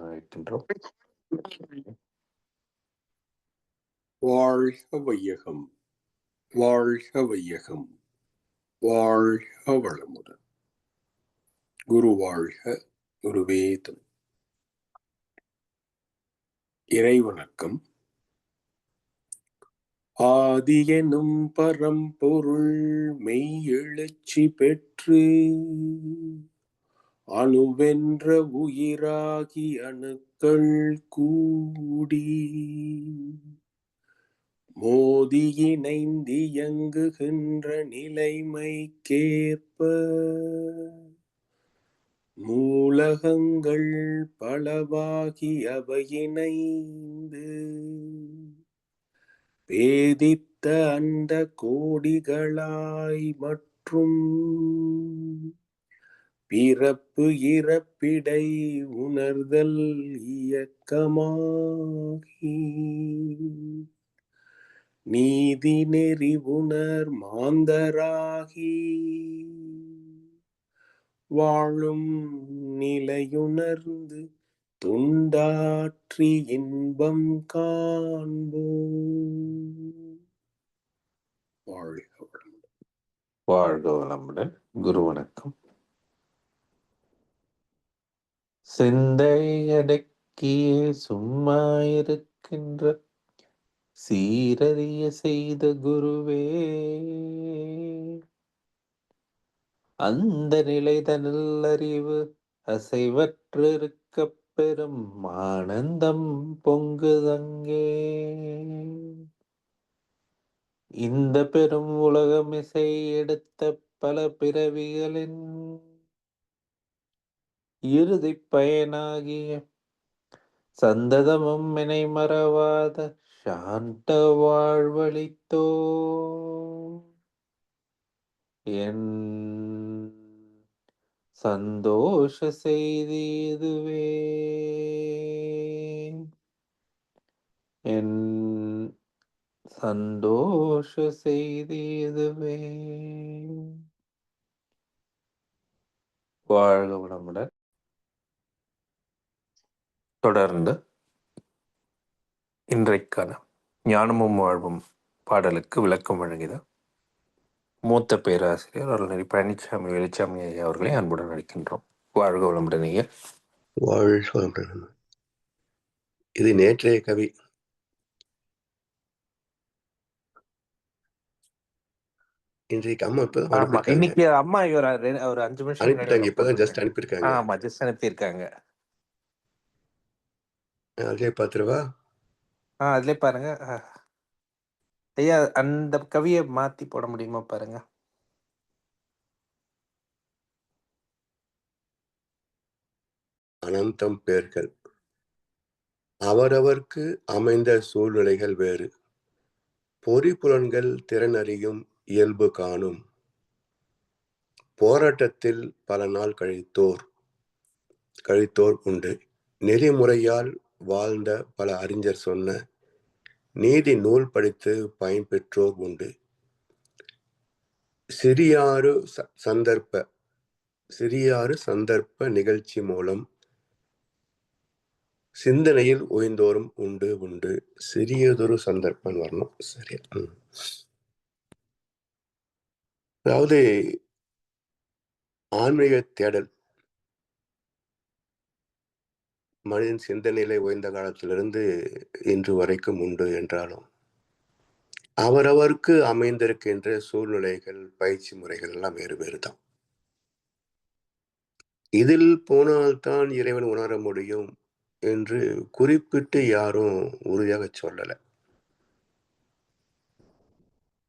அன்புடன் வாழ்க வையகம் வாழ்க வையகம் வாழ்க வளமுடன் குரு வாழ்க குருவே துணை. இறைவணக்கம். ஆதி எனும் பரம்பொருள் மெய் எழுச்சி பெற்று அணுவென்ற உயிராகி அணுக்கள் கூடி மோதி இணைந்து இயங்குகின்ற நிலைமைக்கேற்ப மூலகங்கள் பலவாகி அவை பேதித்த அந்த கோடிகளாய் மற்றும் பிறப்பு இறப்பிடை உணர்தல் இயக்கமாகி. நீதி நெறி உணர் மாந்தராகி. வாழும் நிலையுணர்ந்து துண்டாற்றி இன்பம் காண்போம். வாழ்க வளமுடன். வாழ்க வளமுடன். குரு வணக்கம். சிந்தையடக்கியே சும்மா இருக்கின்ற சீரறிய செய்த குருவே. அந்த நிலைதனில் அறிவு அசைவற்றிருக்கப் பெரும் ஆனந்தம் பொங்குதங்கே. இந்த பெரும் உலகமிசை எடுத்த பல பிறவிகளின் இறுதி பயனாகிய சந்ததமும் இணை மறவாத சாந்த வாழ்வழித்தோ. என் சந்தோஷ செய்தி இதுவே. என் சந்தோஷ செய்தி இதுவே. வாழ்க வளமுடன். தொடர்ந்து இன்றைக்கான ஞானமும் வாழ்வும் பாடலுக்கு விளக்கம் வழங்கிட மூத்த பேராசிரியர் அருள்நெறி பழனிசாமி வெளிச்சாமி ஐயா அவர்களை அன்புடன் அழைக்கின்றோம். வாழ்க வளமுடன் ஐயா. வாழ்க வளமுடன். இது நேற்றைய கவி. இன்றைக்கு அம்மா இப்பதான் இன்னைக்கு அம்மா ஒரு ஒரு அஞ்சு நிமிஷம் அனுப்பிட்டாங்க இப்பதான் ஜஸ்ட். அனுப்பியிருக்காங்க. ஆமா ஜஸ்ட் அனுப்பியிருக்காங்க. அதே பார்த்துருவா ஆ அதுலயே பாருங்க. ஐயா அந்த கவியை மாத்தி போட முடியுமா பாருங்க? அனந்தம் பேர்கள். அவரவர்க்கு அமைந்த சூழ்நிலைகள் வேறு. பொறிப்புலன்கள் திறனறியும் இயல்பு காணும். போராட்டத்தில் பல நாள் கழித்தோர் கழித்தோர் உண்டு. நெறிமுறையால் வாழ்ந்த பல அறிஞர் சொன்ன நீதி நூல் படித்து பயன்பெற்றோர் உண்டு. சிறியாறு சந்தர்ப்ப சிறியாறு சந்தர்ப்ப நிகழ்ச்சி மூலம் சிந்தனையில் ஓய்ந்தோறும் உண்டு உண்டு. சிறியதொரு சந்தர்ப்பம் வரணும். சரி அதாவது ஆன்மீக தேடல். மனிதன் சிந்தனையிலே உயர்ந்த காலத்திலிருந்து இன்று வரைக்கும் உண்டு என்றாலும் அவரவருக்கு அமைந்திருக்கின்ற சூழ்நிலைகள் பயிற்சி முறைகள் எல்லாம் வேறு வேறு தான். இதில் போனால்தான் இறைவன் உணர முடியும் என்று குறிப்பிட்டு யாரும் உறுதியாக சொல்லலை.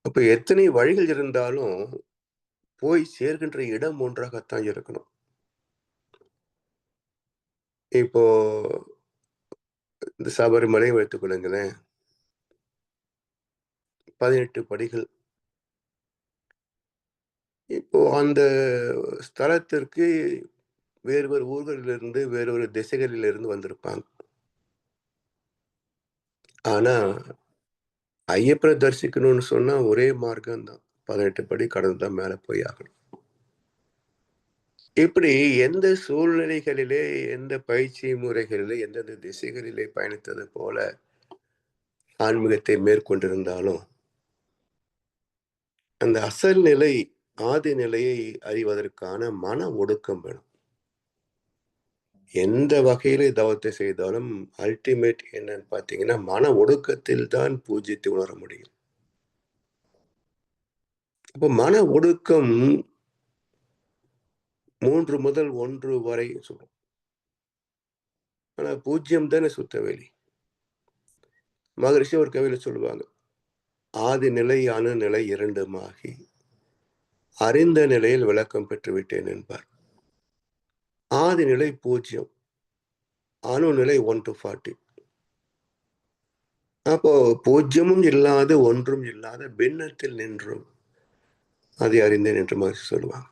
அப்ப எத்தனை வழிகள் இருந்தாலும் போய் சேர்கின்ற இடம் ஒன்றாகத்தான் இருக்கணும். இப்போ இந்த சபரிமலை வைத்துக் கொள்ளுங்களேன். பதினெட்டு படிகள். இப்போ அந்த ஸ்தலத்திற்கு வேறு வேறு ஊர்களிலிருந்து வேறு ஒரு திசைகளிலிருந்து வந்திருப்பாங்க. ஆனா ஐயப்பனை தரிசிக்கணும்னு சொன்னா ஒரே மார்க்கம் தான் பதினெட்டு படி கடந்து தான் மேல போய் ஆகணும். இப்படி எந்த சூழ்நிலைகளிலே, எந்த பயிற்சி முறைகளிலே, எந்தெந்த திசைகளிலே பயணித்தது போல ஆன்மீகத்தை மேற்கொண்டிருந்தாலும் அந்த அசல் நிலை, ஆதி நிலையை அறிவதற்கான மன ஒடுக்கம் வேணும். எந்த வகையில தவத்தை செய்தாலும் அல்டிமேட் என்னன்னு பார்த்தீங்கன்னா, மன ஒடுக்கத்தில் தான் பூஜ்யத்தை உணர முடியும். அப்ப மன ஒடுக்கம் மூன்று முதல் ஒன்று வரை சொல்றோம். ஆனா 0 தானே சுத்த மகரிஷி ஒரு கவியில சொல்லுவாங்க. ஆதி நிலை, அணு நிலை இரண்டுமாகி அறிந்த நிலையில் விளக்கம் பெற்றுவிட்டேன் என்பார். ஆதி நிலை பூஜ்ஜியம் அணு நிலை ஒன் டு ஃபார்ட்டி அப்போ 0ம் இல்லாத, ஒன்றும் இல்லாத பின்னத்தில் நின்றும் அதை அறிந்தேன் என்று மகரிஷி சொல்லுவாங்க.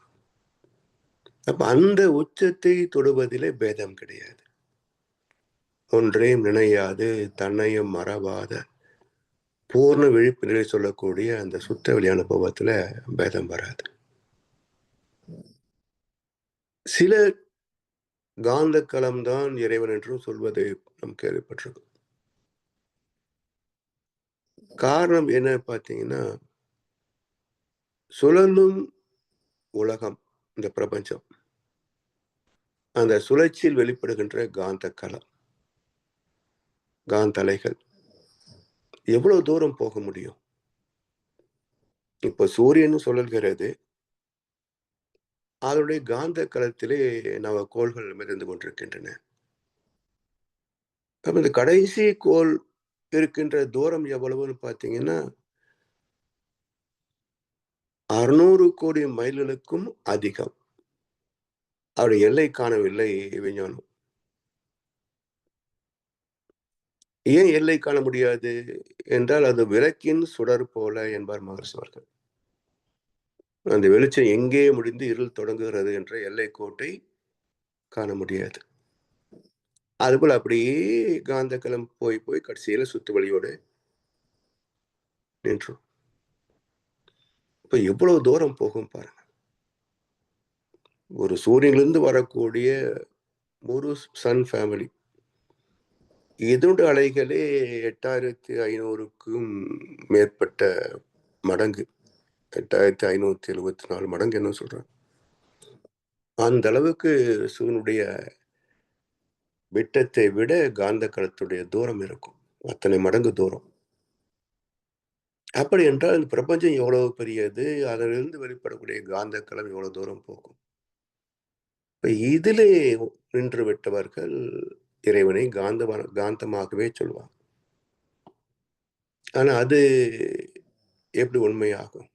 அப்ப அந்த உச்சத்தை தொடுவதிலே பேதம் கிடையாது. ஒன்றையும் நினையாது, தன்னையும் மறவாத பூர்ண விழிப்பு நிலை சொல்லக்கூடிய அந்த சுத்த வெளி அனுபவத்துல பேதம் வராது. சில காந்த களம் தான் இறைவன் என்றும் சொல்வதை நாம் கேள்விப்பட்டிருக்கோம். காரணம் என்ன பார்த்தீங்கன்னா, சுழலும் உலகம், இந்த பிரபஞ்சம். அந்த சுழற்சியில் வெளிப்படுகின்ற காந்த களம். காந்த அலைகள். எவ்வளவு தூரம் போக முடியும்? இப்ப சூரியன் சுழல்கிறது. அதனுடைய காந்த களத்திலே நவகோள்கள் மிதந்து கொண்டிருக்கின்றன. அப்ப இந்த கடைசி கோள் இருக்கின்ற தூரம் எவ்வளவுன்னு பார்த்தீங்கன்னா 600 கோடி மைல்களுக்கும் அதிகம். அவருடைய எல்லை காணவில்லை விஞ்ஞானம். ஏன் எல்லை காண முடியாது என்றால், அது விளக்கின் சுடர் போல என்பார் மகர்ஷி அவர்கள். அந்த வெளிச்சம் எங்கே முடிந்து இருள் தொடங்குகிறது என்ற எல்லை கோட்டை காண முடியாது. அதுபோல் அப்படியே காந்த போய், போய் கடைசியில சுத்து வழியோடு நின்றோம் இப்போ எவ்வளவு தூரம் போகும் பாருங்க. ஒரு சூரியனிலிருந்து வரக்கூடிய ஒரு சன் ஃபேமிலி. இதனுடைய அலைகளே 8500க்கும் மேற்பட்ட மடங்கு. 8574 மடங்கு என்ன சொல்றாங்க. அந்த அளவுக்கு சூரியனுடைய விட்டத்தை விட காந்த களத்துடைய தூரம் இருக்கும். அத்தனை மடங்கு தூரம். அப்படி என்றால் இந்த பிரபஞ்சம் எவ்வளவு பெரியது, அதிலிருந்து வெளிப்படக்கூடிய காந்த களம் எவ்வளவு தூரம் போகும். இப்ப இதிலே நின்று விட்டவர்கள் இறைவனை காந்தமான காந்தமாகவே சொல்வாங்க. ஆனா அது எப்படி உண்மையாகும்?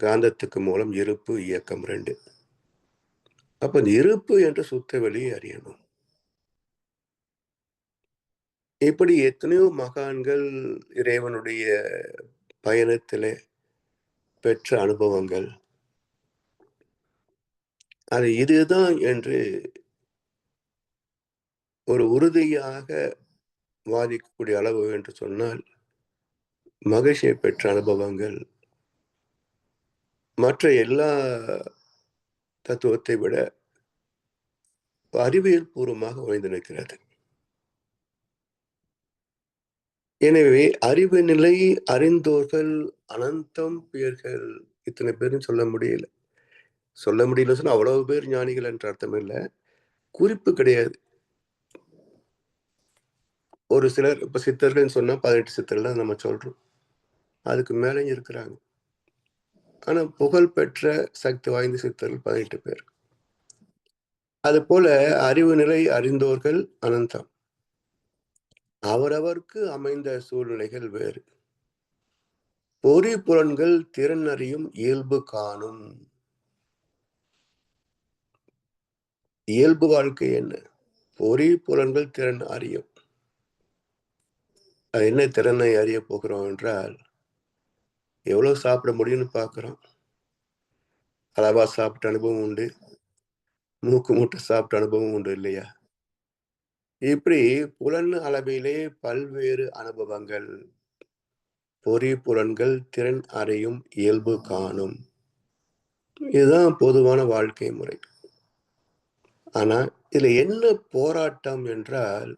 காந்தத்துக்கு மூலம் இருப்பு, இயக்கம் ரெண்டு அப்ப இந்த இருப்பு என்ற சுத்த வெளியை அறியணும். இப்படி எத்தனையோ மகான்கள் இறைவனுடைய பயணத்தில் பெற்ற அனுபவங்கள். அது இதுதான் என்று ஒரு உறுதியாக வாதிக்கக்கூடிய அளவு என்று சொன்னால், மகிழ்ச்சியை பெற்ற அனுபவங்கள் மற்ற எல்லா தத்துவத்தை விட அறிவியல் பூர்வமாக அமைந்து நிற்கிறது. எனவே அறிவு நிலை அறிந்தோர்கள் அனந்தம் பேர்கள். இத்தனை பேருன்னு சொல்ல முடியல. சொல்ல முடியல சொன்னா அவ்வளவு பேர் ஞானிகள் என்ற அர்த்தம் இல்லை குறிப்பு கிடையாது. ஒரு சிலர் இப்ப சித்தர்கள்னு சொன்னா 18 சித்தர்கள் தான் நம்ம சொல்றோம். அதுக்கு மேலே இருக்கிறாங்க. ஆனா புகழ் பெற்ற சக்தி வாய்ந்த சித்தர்கள் 18 பேர். அதுபோல அறிவு நிலை அறிந்தோர்கள் அனந்தம். அவரவர்க்கு அமைந்த சூழ்நிலைகள் வேறு. பொறி புலன்கள் திறன் அறியும் இயல்பு காணும். இயல்பு வாழ்க்கை என்ன? பொறி புலன்கள் திறன் அறியும். அது என்ன திறனை அறிய போகிறோம் என்றால், எவ்வளவு சாப்பிட முடியும்னு பார்க்கிறோம். அளவா சாப்பிட்ட அனுபவம் உண்டு. மூக்கு மூட்டை சாப்பிட்ட அனுபவம் உண்டு இல்லையா? இப்படி புலன் அளவிலே பல்வேறு அனுபவங்கள். பொறி புலன்கள் திறன் அறியும் இயல்பு காணும். இதுதான் பொதுவான வாழ்க்கை முறை ஆனா இதுல என்ன போராட்டம் என்றால்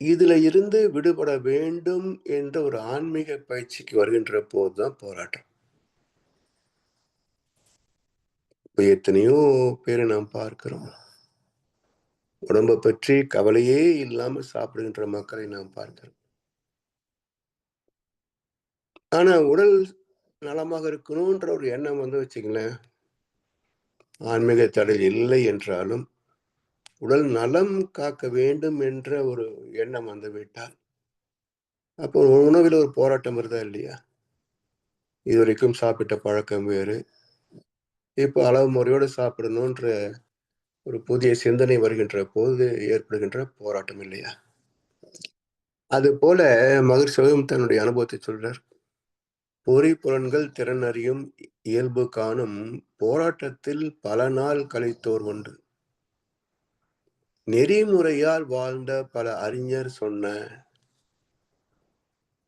இதுல இருந்து விடுபட வேண்டும் என்ற ஒரு ஆன்மீக பயிற்சிக்கு வருகின்ற போதுதான் போராட்டம் இப்ப எத்தனையோ பேரை நாம் பார்க்கிறோம் உடம்பை பற்றி கவலையே இல்லாமல் சாப்பிடுகின்ற மக்களை நாம் பார்க்கிறோம். ஆனா உடல் நலமாக இருக்கணும்ன்ற ஒரு எண்ணம் வந்து வச்சுங்களேன் ஆன்மீக தடை இல்லை என்றாலும் உடல் நலம் காக்க வேண்டும் என்ற ஒரு எண்ணம் வந்து விட்டால் அப்போ உணவில் ஒரு போராட்டம் வருதா இல்லையா? இது வரைக்கும் சாப்பிட்ட பழக்கம் வேறு. இப்போ அளவு முறையோடு சாப்பிடணுன்ற ஒரு புதிய சிந்தனை வருகின்ற போது ஏற்படுகின்ற போராட்டம் இல்லையா? அது போல மகிழ்ச்சியும் தன்னுடைய அனுபவத்தை சொல்றார். பொறிப்புலன்கள் திறன் அறியும் இயல்பு காணும் போராட்டத்தில் பல நாள் கழித்தோர் உண்டு நெறிமுறையால் வாழ்ந்த பல அறிஞர் சொன்ன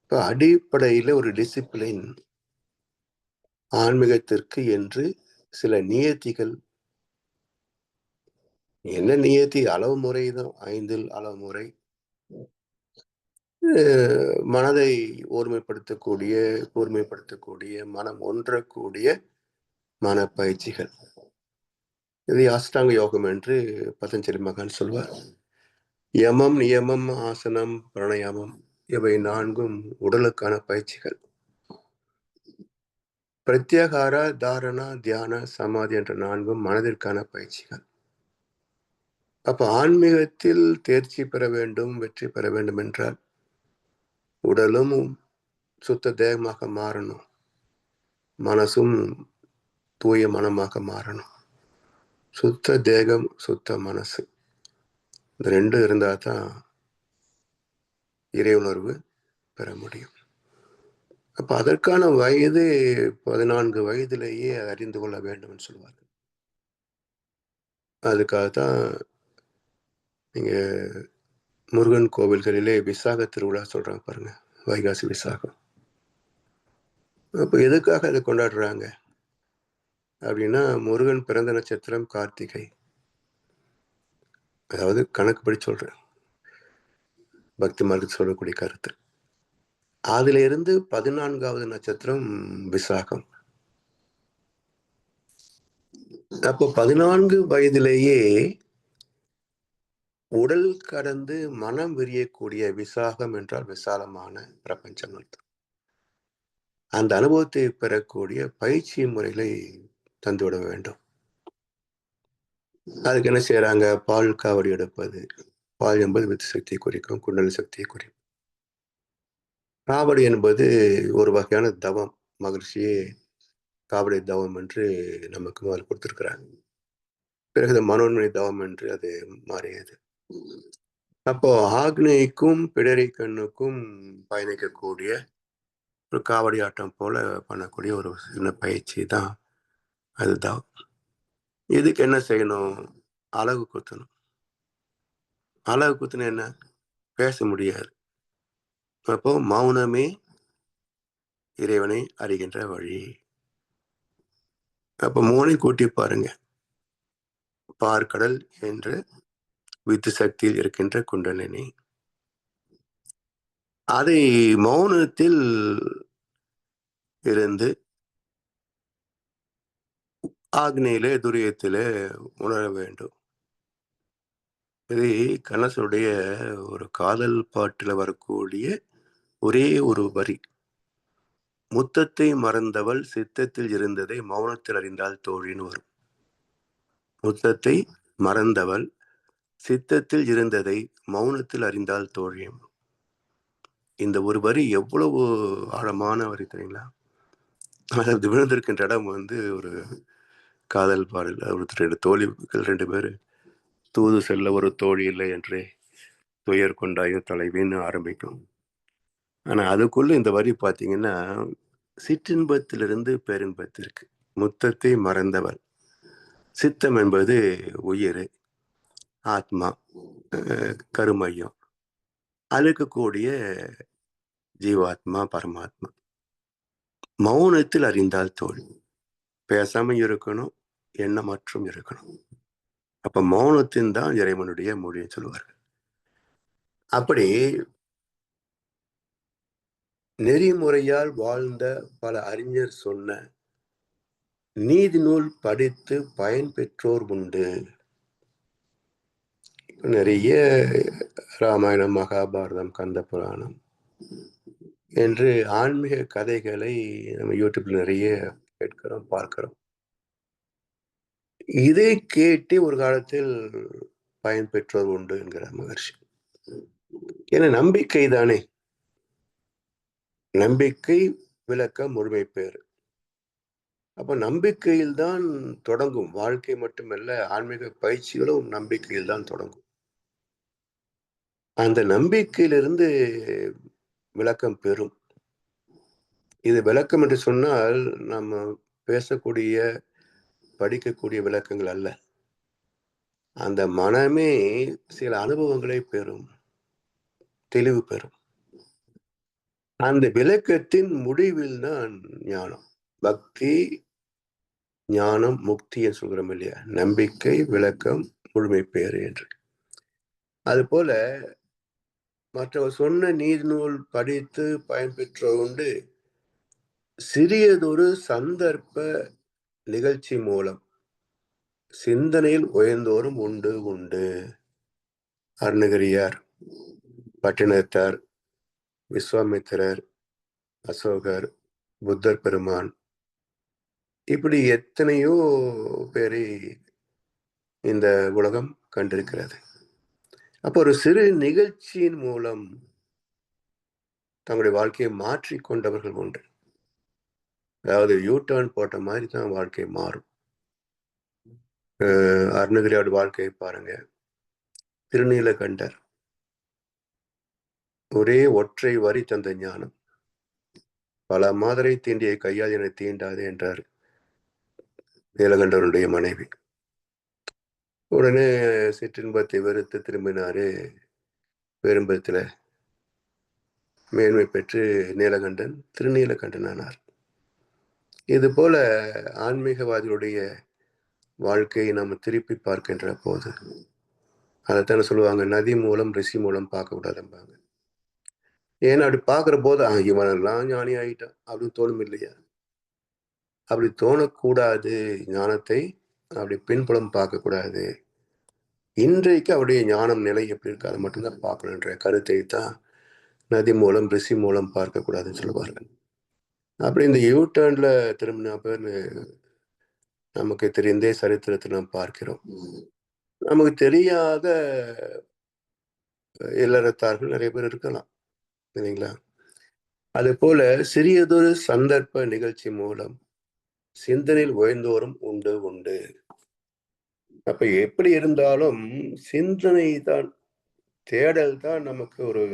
இப்ப அடிப்படையில ஒரு டிசிப்ளின் ஆன்மீகத்திற்கு என்று சில நியத்திகள் என்ன நியத்தி அளவு முறை தான். ஐந்தில் அளவு முறை. மனதை ஓர்மைப்படுத்தக்கூடிய கூர்மைப்படுத்தக்கூடிய மனம் ஒன்றக்கூடிய மன பயிற்சிகள் இது அஷ்டாங்க யோகம் என்று பதஞ்சலி மகான் சொல்வார். யமம் நியமம் ஆசனம் பிரணயாமம் இவை நான்கும் உடலுக்கான பயிற்சிகள். பிரத்யேகார தாரணா தியான சமாதி என்ற நான்கும் மனதிற்கான பயிற்சிகள். அப்ப ஆன்மீகத்தில் தேர்ச்சி பெற வேண்டும் வெற்றி பெற வேண்டும் என்றால் உடலும் சுத்த தேகமாக மாறணும். மனசும் தூய மனமாக மாறணும். சுத்த தேகம் சுத்த மனசு. இந்த ரெண்டும் இருந்தால் தான் இறை உணர்வு பெற முடியும். அப்போ அதற்கான வயது பதினான்கு வயதிலேயே அறிந்து கொள்ள வேண்டும் சொல்லுவார்கள் அதுக்காக தான் நீங்கள் முருகன் கோவில்களிலே விசாக திருவிழா சொல்கிறாங்க பாருங்கள் வைகாசி விசாகம். அப்போ எதுக்காக அதை கொண்டாடுறாங்க? அப்படின்னா முருகன் பிறந்த நட்சத்திரம் கார்த்திகை. அதாவது கணக்குப்படி சொல்கிறேன் பக்தி சொல்லக்கூடிய கருத்து. அதுல இருந்து பதினான்காவது நட்சத்திரம் விசாகம். அப்போ பதினான்கு வயதிலேயே உடல் கடந்து மனம் விரியக்கூடிய விசாகம் என்றால் விசாலமான பிரபஞ்சம் அந்த அனுபவத்தை பெறக்கூடிய பயிற்சி முறைகளை தந்துவிட வேண்டும். அதுக்கு என்ன செய்யறாங்க பால் காவடி எடுப்பது பால் என்பது வித்து சக்தியை குறிக்கும் குண்டல் சக்தியை குறிக்கும். காவடி என்பது ஒரு வகையான தவம் மகிழ்ச்சியே காவடி தவம் என்று நமக்கு முதல் கொடுத்திருக்கிறாங்க. பிறகு மனோன்மணி தவம் என்று அது மாறியது. அப்போ ஆக்னேய்க்கும் பிடரி கண்ணுக்கும் பயணிக்கக்கூடிய ஒரு காவடி ஆட்டம் போல பண்ணக்கூடிய ஒரு சின்ன பயிற்சி தான் அதுதான். இதுக்கு என்ன செய்யணும்? அழகு குத்தணும். அழகு குத்துனா என்ன? பேச முடியாது. அப்போ மௌனமே இறைவனை அறிகின்ற வழி. அப்போ மூணை கூட்டி பாருங்க. பார்க்கடல் என்று வித்து சக்தியில் இருக்கின்ற குண்டலினி. அதை மௌனத்தில் இருந்து ஆக்னியிலே துரியத்திலே உணர வேண்டும். இது கணசனுடைய ஒரு காதல் பாட்டில் வரக்கூடிய ஒரே ஒரு வரி. முத்தத்தை மறந்தவள் சித்தத்தில் இருந்ததை மௌனத்தில் அறிந்தால் தோழின்னு வரும். முத்தத்தை மறந்தவள் சித்தத்தில் இருந்ததை மௌனத்தில் அறிந்தால் தோழியம். இந்த ஒரு வரி எவ்வளவு ஆழமான வரி தெரியுங்களா? அதாவது விழுந்திருக்கின்ற இடம் வந்து ஒரு காதல் பாடல். ஒருத்தர் ரெண்டு தோழிகள் ரெண்டு பேர் தூது செல்ல ஒரு தோழி இல்லை என்றே துயர் கொண்டாயோ தலைவின்னு ஆரம்பிக்கும். ஆனால் அதுக்குள்ள இந்த வரி பார்த்தீங்கன்னா சிற்றின்பத்திலிருந்து பேரின்பத்திற்கு முத்தத்தை மறந்தவர். சித்தம் என்பது உயிர். ஆத்மா கருமையம். அழுக்கக்கூடிய ஜீவாத்மா பரமாத்மா. மௌனத்தில் அறிந்தால் தோல். பேசாம இருக்கணும் எண்ணமற்றும் இருக்கணும். அப்ப மௌனத்தின் தான் இறைவனுடைய மொழின்னு சொல்லுவார்கள் அப்படி நெறிமுறையால் வாழ்ந்த பல அறிஞர் சொன்ன நீதி நூல் படித்து பயன் பெற்றோர் உண்டு. நிறைய ராமாயணம் மகாபாரதம் கந்த புராணம் என்று ஆன்மீக கதைகளை நம்ம யூடியூப்ல நிறைய கேட்கிறோம் பார்க்கிறோம். இதை கேட்டு ஒரு காலத்தில் பயன் பெற்றோர் உண்டு என்கிற மகர்ஷி ஏன்னா நம்பிக்கை தானே. நம்பிக்கை விளக்க முழுமை பேர் அப்ப நம்பிக்கையில் தான் தொடங்கும். வாழ்க்கை மட்டுமல்ல ஆன்மீக பயிற்சிகளும் நம்பிக்கையில் தான் தொடங்கும். அந்த நம்பிக்கையிலிருந்து விளக்கம் பெறும். இது விளக்கம் என்று சொன்னால் நம்ம பேசக்கூடிய படிக்கக்கூடிய விளக்கங்கள் அல்ல. அந்த மனமே சில அனுபவங்களை பெறும். தெளிவு பெறும். அந்த விளக்கத்தின் முடிவில் தான் ஞானம். பக்தி ஞானம் முக்தி என்று சொல்கிறோம் இல்லையா? நம்பிக்கை விளக்கம் முழுமை பேறு என்று. அது போல மற்றவர் சொன்ன நீர் நூல் படித்து பயன்பெற்ற உண்டு. சிறியதொரு சந்தர்ப்ப நிகழ்ச்சி மூலம் சிந்தனையில் உயர்ந்தோரும் உண்டு உண்டு. அருணகிரியார் பட்டினத்தார் விஸ்வாமித்திரர் அசோகர் புத்தர் பெருமான். இப்படி எத்தனையோ பேரை இந்த உலகம் கண்டிருக்கிறது. அப்போ ஒரு சிறு நிகழ்ச்சியின் மூலம் தங்களுடைய வாழ்க்கையை மாற்றி கொண்டவர்கள் உண்டு அதாவது யூ டர்ன் போட்ட மாதிரி தான் வாழ்க்கை மாறும். அருணகிரியோட வாழ்க்கையை பாருங்க. திருநீலகண்டர். ஒரே ஒற்றை வரி தந்த ஞானம். பல மாதரை தீண்டிய கையால் என தீண்டாது என்றார். நீலகண்டருடைய மனைவி. உடனே சிற்றின்பத்தை வெறுத்து திரும்பினாரு பெரும்பத்தில் மேன்மை பெற்று நீலகண்டன் திருநீலகண்டன் ஆனார் இது போல ஆன்மீகவாதிகளுடைய வாழ்க்கையை நாம் திருப்பி பார்க்கின்ற போது அதைத்தானே சொல்லுவாங்க நதி மூலம் ரிஷி மூலம் பார்க்க கூடாதும்பாங்க. ஏன்னா அப்படி பார்க்குற போது இவனெல்லாம் ஞானி ஆகிட்டான் அப்படின்னு தோணும் இல்லையா? அப்படி தோணக்கூடாது ஞானத்தை அப்படி பின்புலம் பார்க்கக்கூடாது. இன்றைக்கு அவருடைய ஞானம் நிலை எப்படி இருக்கு அதை மட்டும்தான் பார்க்கணுன்ற கருத்தை தான் நதி மூலம் ரிஷி மூலம் பார்க்கக்கூடாதுன்னு சொல்லுவார்கள். அப்படி இந்த யூ டேர்ன்ல திரும்பின பேர் நமக்கு தெரிந்தே சரித்திரத்தை நாம் பார்க்கிறோம். நமக்கு தெரியாத இல்லறத்தார்கள் நிறைய பேர் இருக்கலாம் இல்லைங்களா? அது போல சிறியதொரு சந்தர்ப்ப நிகழ்ச்சி மூலம் சிந்தனையில் உயர்ந்தோரும் உண்டு உண்டு. அப்ப எப்படி இருந்தாலும் சிந்தனை தான் தேடல் தான் நமக்கு ஒரு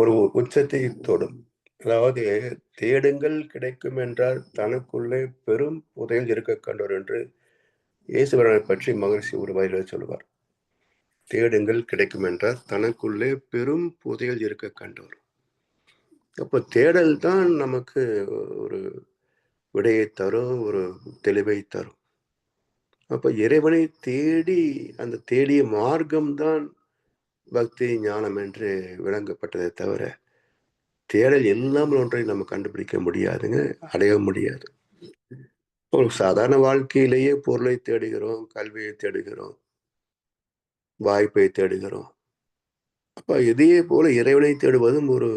ஒரு உச்சத்தை தொடும். அதாவது தேடுங்கள் கிடைக்கும் என்றால் தனக்குள்ளே பெரும் புதையல் இருக்க கண்டோர் என்று இயேசுவரனை பற்றி மகிழ்ச்சி ஒரு வயலில் சொல்லுவார். தேடுங்கள் கிடைக்கும் என்றால் தனக்குள்ளே பெரும் புதையல் இருக்க கண்டோர் அப்போ தேடல் தான் நமக்கு ஒரு விடையை தரும் ஒரு தெளிவை தரும். அப்ப இறைவனை தேடி அந்த தேடிய மார்க்கம்தான் பக்தி ஞானம் என்று விளங்கப்பட்டதை தவிர தேடல் இல்லாமல் ஒன்றை நம்ம கண்டுபிடிக்க முடியாதுங்க அடைய முடியாது. ஒரு சாதாரண வாழ்க்கையிலேயே பொருளை தேடுகிறோம் கல்வியை தேடுகிறோம் வாய்ப்பை தேடுகிறோம். அப்ப இதே போல இறைவனை தேடுவதும் ஒரு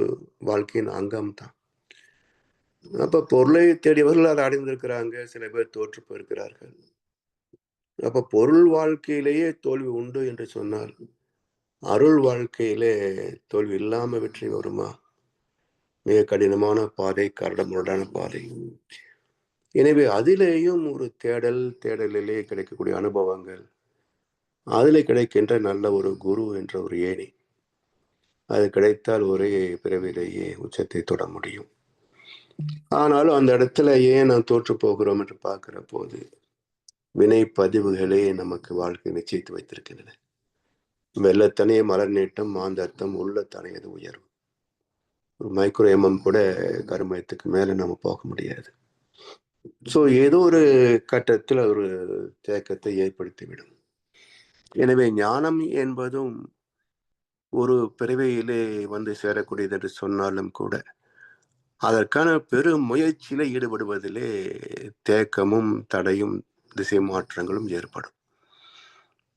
வாழ்க்கையின் அங்கம் தான் அப்ப பொருளை தேடியவர்கள் அதை அடைந்திருக்கிறாங்க சில பேர் தோற்று போயிருக்கிறார்கள். அப்ப பொருள் வாழ்க்கையிலேயே தோல்வி உண்டு என்று சொன்னால் அருள் வாழ்க்கையிலே தோல்வி இல்லாம வெற்றி வருமா? மிக கடினமான பாதை கரடமுரடான பாதை. எனவே அதிலேயும் ஒரு தேடல் தேடலிலே கிடைக்கக்கூடிய அனுபவங்கள் அதில் கிடைக்கின்ற நல்ல ஒரு குரு என்ற ஒரு ஏணி. அது கிடைத்தால் ஒரே பிறவிலேயே உச்சத்தை தொட முடியும். ஆனாலும் அந்த இடத்துல ஏன் நான் தோற்று போகிறோம் என்று பார்க்கிற போது வினை பதிவுகளே நமக்கு வாழ்க்கை நிச்சயித்து வைத்திருக்கின்றன. வெள்ளத்தனைய மலர் நீட்டம் மாந்தர்த்தம் உள்ளத்தனையது உயர்வு. ஒரு மைக்ரோ எம்எம் கூட கருமயத்துக்கு மேலே நம்ம போக முடியாது. ஸோ ஏதோ ஒரு கட்டத்தில் ஒரு தேக்கத்தை ஏற்படுத்திவிடும். எனவே ஞானம் என்பதும் ஒரு பிறவையிலே வந்து சேரக்கூடியது என்று சொன்னாலும் கூட அதற்கான பெரும் முயற்சியில ஈடுபடுவதிலே தேக்கமும் தடையும் திசை மாற்றங்களும் ஏற்படும்.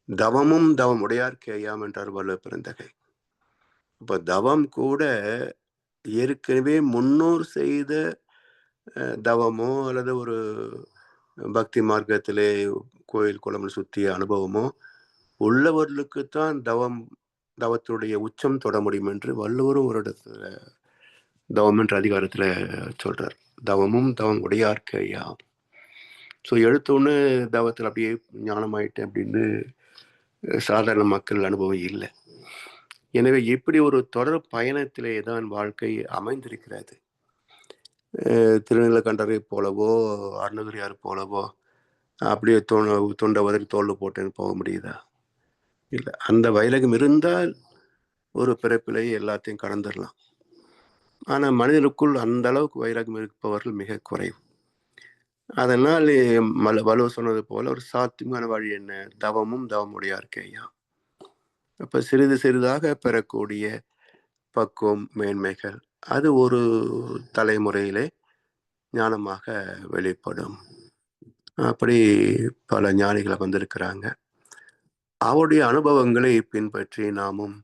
தவமும் தவம் உடையார் கேயாம் என்றார் வல்ல பிறந்தகை இப்ப தவம் கூட ஏற்கனவே முன்னோர் செய்த தவமோ அல்லது ஒரு பக்தி மார்க்கத்திலே கோயில் குளம் சுற்றிய அனுபவமோ உள்ளவர்களுக்குத்தான் தவம் தவத்துடைய உச்சம் தொட முடியும் என்று வள்ளுவரும் ஒரு இடத்துல தவம் என்ற அதிகாரத்தில் சொல்றார். தவமும் தவம் உடையார்க்கு ஸோ எடுத்தோன்னு தவத்தில் அப்படியே ஞானமாயிட்டேன் அப்படின்னு சாதாரண மக்கள் அனுபவம் இல்லை. எனவே இப்படி ஒரு தொடர் பயணத்திலே தான் வாழ்க்கை அமைந்திருக்கிறது. அஹ் திருநீலகண்டரை போலவோ அருணகிரியார் போலவோ அப்படியே தோண தொண்டை உதறி தோல் போட்டேன்னு போக முடியுதா? இல்லை. அந்த வைரகம் இருந்தால் ஒரு பிறப்பிலேயே எல்லாத்தையும் கடந்துடலாம். ஆனால் மனிதனுக்குள் அந்த அளவுக்கு வைரகம் இருப்பவர்கள் மிக குறைவு. அதனால் மல வலுவ சொன்னது போல ஒரு சாத்தியமான வழி என்ன? தவமும் தவமுடையார்க்கு ஐயா அப்போ சிறிது சிறிதாக பெறக்கூடிய பக்குவம் மேன்மைகள் அது ஒரு தலைமுறையிலே ஞானமாக வெளிப்படும். அப்படி பல ஞானிகளை வந்திருக்கிறாங்க. அவருடைய அனுபவங்களை பின்பற்றி நாமும்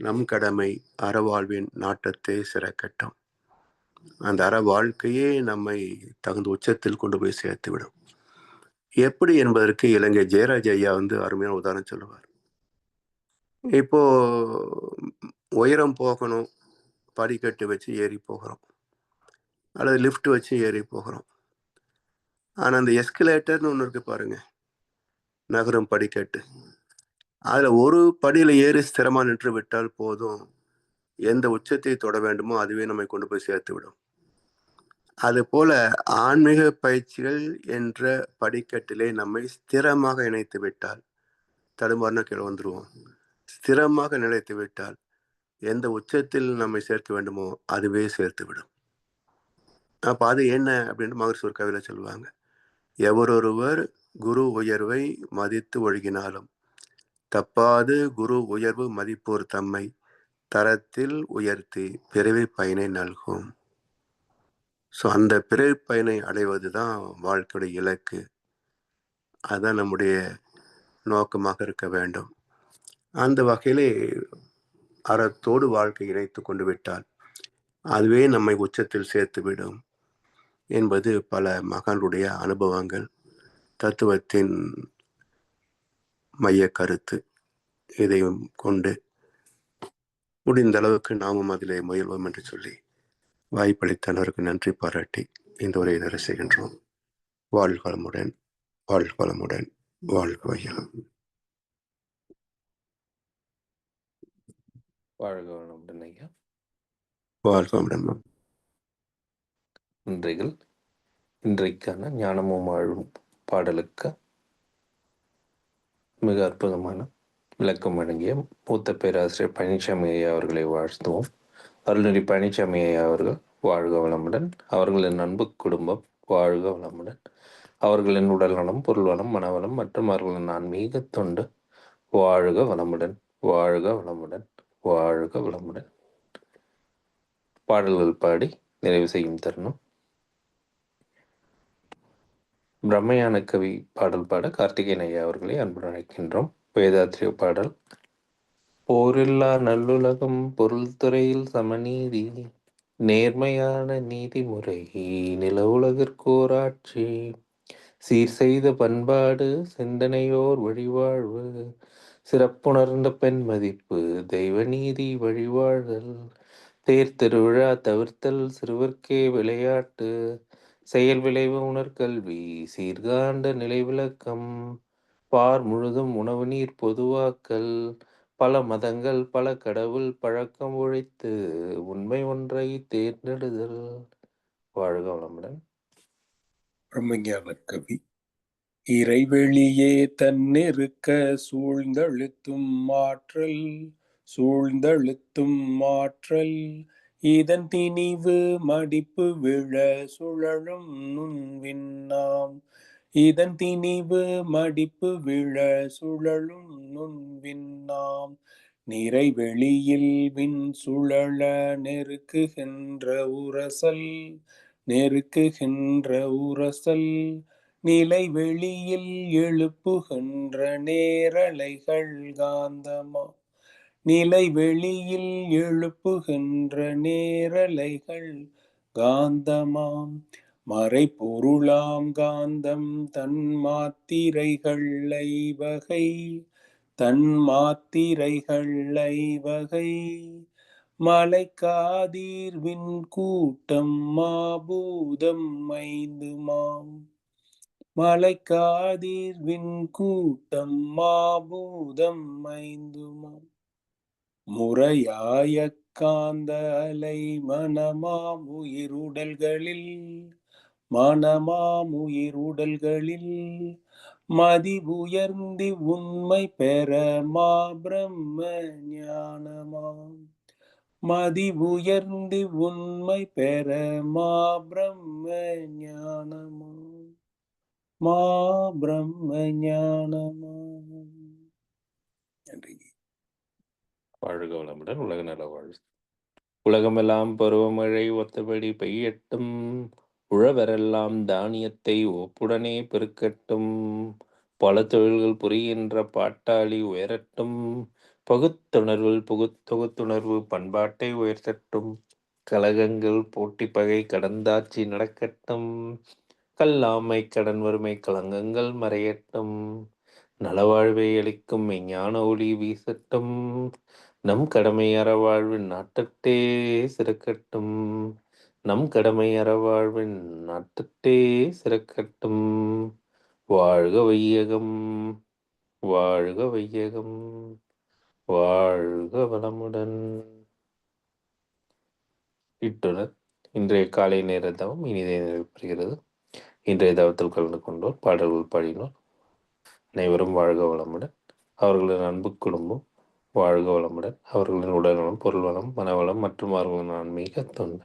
நம் கடமை அறவாழ்வின் நாட்டத்தை சிறக்கட்டும். அந்த அற வாழ்க்கையே நம்மை தகுந்த உச்சத்தில் கொண்டு போய் சேர்த்துவிடும் எப்படி என்பதற்கு இலங்கை ஜெயராஜ் ஐயா வந்து அருமையான உதாரணம் சொல்லுவார். இப்போ உயரம் போகணும் படிக்கட்டு வச்சு ஏறி போகிறோம். அல்லது லிஃப்ட் வச்சு ஏறி போகிறோம். ஆனால் அந்த எஸ்கலேட்டர்னு ஒன்று இருக்கு பாருங்க. நகரும் படிக்கட்டு. அதில் ஒரு படியில் ஏறி ஸ்திரமாக நின்று விட்டால் போதும். எந்த உச்சத்தை தொட வேண்டுமோ அதுவே நம்மை கொண்டு போய் சேர்த்து விடும். அது போல ஆன்மீக பயிற்சிகள் என்ற படிக்கட்டிலே நம்மை ஸ்திரமாக இணைத்து விட்டால் தடுமாறின கீழே வந்துடுவோம் ஸ்திரமாக நிலைத்து விட்டால் எந்த உச்சத்தில் நம்மை சேர்க்க வேண்டுமோ அதுவே சேர்த்து விடும். அப்ப அது என்ன அப்படின்னு மகர்ஷி ஒரு சொல்லுவாங்க. எவரொருவர் குரு உயர்வை மதித்து ஒழுகினாலும் தப்பாது குரு உயர்வு மதிப்போர் தம்மை தரத்தில் உயர்த்தி பிறவி பயனை நல்கும். ஸோ அந்த பிறவி பயனை அடைவது தான் வாழ்க்கையுடைய இலக்கு. அதுதான் நம்முடைய நோக்கமாக இருக்க வேண்டும். அந்த வகையிலே அறத்தோடு வாழ்க்கை இணைத்து கொண்டு விட்டால் அதுவே நம்மை உச்சத்தில் சேர்த்துவிடும் என்பது பல மகான்களுடைய அனுபவங்கள். தத்துவத்தின் மைய கருத்து இதையும் கொண்டு முடிந்த அளவுக்கு நாமும் அதிலே முயல்வோம் என்று சொல்லி வாய்ப்பளித்தனருக்கு நன்றி பாராட்டி இந்த உரையை நிறைவு செய்கின்றோம். வாழ்வளமுடன் வாழ்வளமுடன் வாழ்க வையகம் வாழ்க வளமுடன் ஐயா. வாழ்க வளமுடன் நன்றிகள். இன்றைக்கான ஞானமும் வாழும் பாடலுக்கு மிக அற்புதமான விளக்கம் வழங்கிய மூத்த பேராசிரியர் பழனிசாமி ஐயா அவர்களை வாழ்த்துவோம். அருள்நெறி பழனிசாமி ஐயா அவர்கள் வாழ்க வளமுடன் அவர்களின் அன்பு குடும்பம் வாழ்க வளமுடன். அவர்களின் உடல் நலம் பொருள் வளம் மனவளம் மற்றும் அவர்களின் ஆன்மீக தொண்டு வாழ்க வளமுடன் வாழ்க வளமுடன் வாழ்க வளமுடன். பாடல்கள் பாடி நிறைவு செய்யும் தருணம். பிரம்மையான கவி பாடல் பாட கார்த்திகேயன் ஐயா அவர்களை அன்புடன் அழைக்கின்றோம். வேதாத்திரிய பாடல். போரில்லா நல்லுலகம் பொருள் துறையில் சமநீதி நேர்மையான நீதிமுறை நில உலகிற்கோராட்சி சீர் செய்த பண்பாடு சிந்தனையோர் வழிவாழ்வு சிறப்புணர்ந்த பெண் மதிப்பு தெய்வ நீதி வழிவாழ்தல் தேர் திருவிழா தவிர்த்தல் சிறுவர்க்கே விளையாட்டு செயல் விளைவு உணர்கல்வி சீர்காண்ட நிலை விளக்கம் பார் முழுதும் உணவு நீர் பொதுவாக்கல். பல மதங்கள் பல கடவுள் பழக்கம் ஒழித்து உண்மை ஒன்றை தேர்ந்தெடுதல். வாழ்க வளமுடன். பிரம்மஞான கவி இறைவெளியே தன்னிருக்க சூழ்ந்தழுத்தும் மாற்றல் சூழ்ந்தழுத்தும் மாற்றல் இதன் திணிவு மடிப்பு விழ சுழலும் நுண்விண்ணாம். இதன் திணிவு மடிப்பு விழ சுழலும் நுண்விண்ணாம். நிறைவெளியில் விண் சுழல நெருக்குகின்ற உரசல் நெருக்குகின்ற உரசல். நிலை வெளியில் எழுப்புகின்ற நேரலைகள் காந்தமா. நிலை வெளியில் எழுப்புகின்ற நேரலைகள் காந்தமாம். மறைபொருளாம் காந்தம் தன் மாத்திரைகள் வகை தன் மாத்திரைகள் வகை மலைக்காதீர்வின் கூட்டம் மாபூதம் ஐந்துமாம். மலைக்காதீர்வின் கூட்டம் மாபூதம் ஐந்துமாம். முறையாய காந்த அலை மனமாம் உயிருடல்களில் மனமாமுயிருடல்களில் மதிவுயர்ந்தி உண்மை பெற மா பிரம்ம ஞானமாம் மதிவுயர்ந்தி உண்மை பெற மா பிரம்ம ஞானமாம் மா பிரம்ம ஞானமாம் நன்றி. வாழ்க வளமுடன் உலக நல வாழ். உலகமெல்லாம் பருவமழை ஒத்தபடி பெய்யட்டும். உழவரெல்லாம் தானியத்தை ஒப்புடனே பெருக்கட்டும். பல தொழில்கள் புரிகின்ற பாட்டாளி உயரட்டும். பகுத்துணர்வில் புகுத்தொகுத்துணர்வு பண்பாட்டை உயர்த்தட்டும். கலகங்கள் போட்டி பகை கடந்தாட்சி நடக்கட்டும். கல்லாமை கடன் வறுமை கலங்கங்கள் மறையட்டும். நலவாழ்வை அளிக்கும் மெஞ்ஞான ஒளி வீசட்டும். நம் கடமை வாழ்வு நாட்டத்தே சிறக்கட்டும். நம் கடமை அறவாழ்வின் நாட்டத்தே சிறக்கட்டும். வாழ்க வையகம் வாழ்க வையகம் வாழ்க வளமுடன். இட்டுடன் இன்றைய காலை நேர தவம் இனிதே நிறைவேறுகிறது இன்றைய தவத்தில் கலந்து கொண்டோர் பாடல்கள் பாடினோர் அனைவரும் வாழ்க வளமுடன். அவர்களின் அன்பு குடும்பம் வாழ்க வளமுடன். அவர்களின் உடல்நலம் பொருள் வளம் மனவளம் மற்றும் அவர்களின் ஆன்மீக தொண்டு.